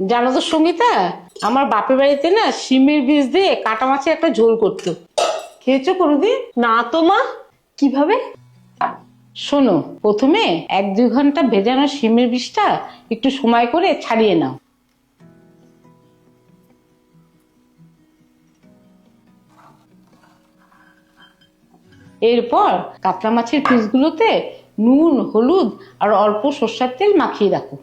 জানো তো সঙ্গীতা? আমার বাপের বাড়িতে না শিমের বীজ দিয়ে কাটা মাছের একটা ঝোল করতো। খেয়েছো কোনোদিন? না তো মা। কীভাবে? শোনো, প্রথমে এক দুই ঘণ্টা ভেজানো শিমের বীজটা একটু সময় করে ছাড়িয়ে নাও। এরপর কাতলা মাছের পিসগুলোতে নুন, হলুদ আর অল্প সর্ষার তেল মাখিয়ে রাখো।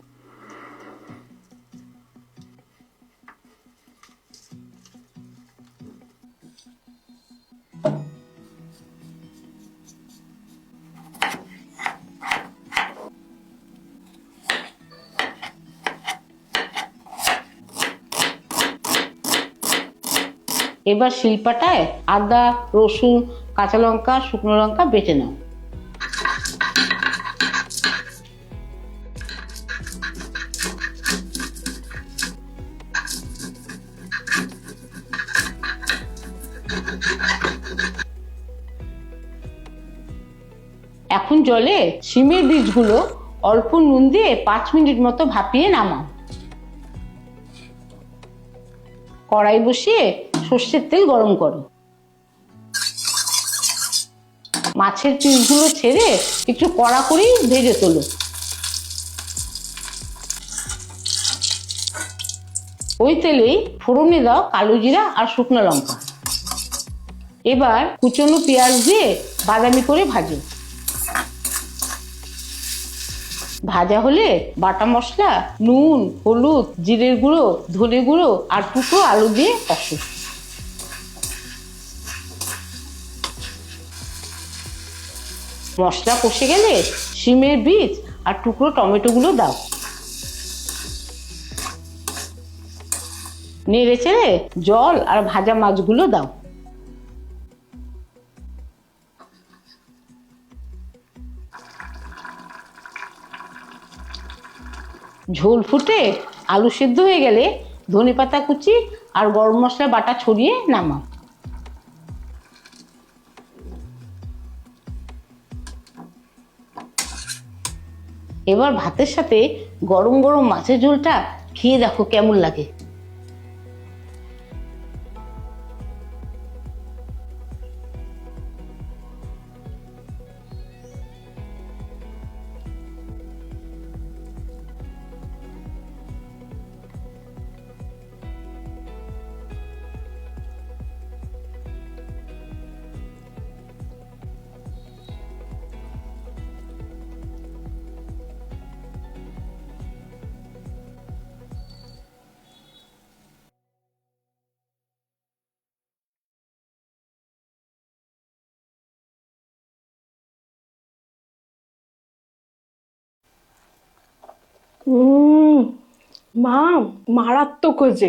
এবার শিলপাটায় আদা, রসুন, কাঁচা লঙ্কা, শুকনো লঙ্কা বেটে নাও। এখন জলে শিমের বীজগুলো অল্প নুন দিয়ে পাঁচ মিনিট মতো ভাপিয়ে নামাও। কড়াই বসিয়ে সর্ষের তেল গরম করো। মাছের পিসগুলো ছেড়ে একটু কড়া করেই ভেজে তোলো। ওই তেলেই ফোড়নে দাও কালো জিরা আর শুকনো লঙ্কা। এবার কুচনো পেঁয়াজ দিয়ে বাদামি করে ভাজো। ভাজা হলে বাটা মশলা, নুন, হলুদ, জিরের গুঁড়ো, ধনে গুঁড়ো আর টুকরো আলু দিয়ে কষো। মশলা কষে গেলে শিমের বীজ আর টুকরো টমেটোগুলো দাও। নেড়ে চেড়ে জল আর ভাজা মাছগুলো দাও। ঝোল ফুটে আলু সেদ্ধ হয়ে গেলে ধনে পাতা কুচি আর গরম মশলা বাটা ছড়িয়ে নামাও। এবার ভাতের সাথে গরম গরম মাছের ঝোলটা খেয়ে দেখো কেমন লাগে। উম, মা মারাত্মক হয়েছে।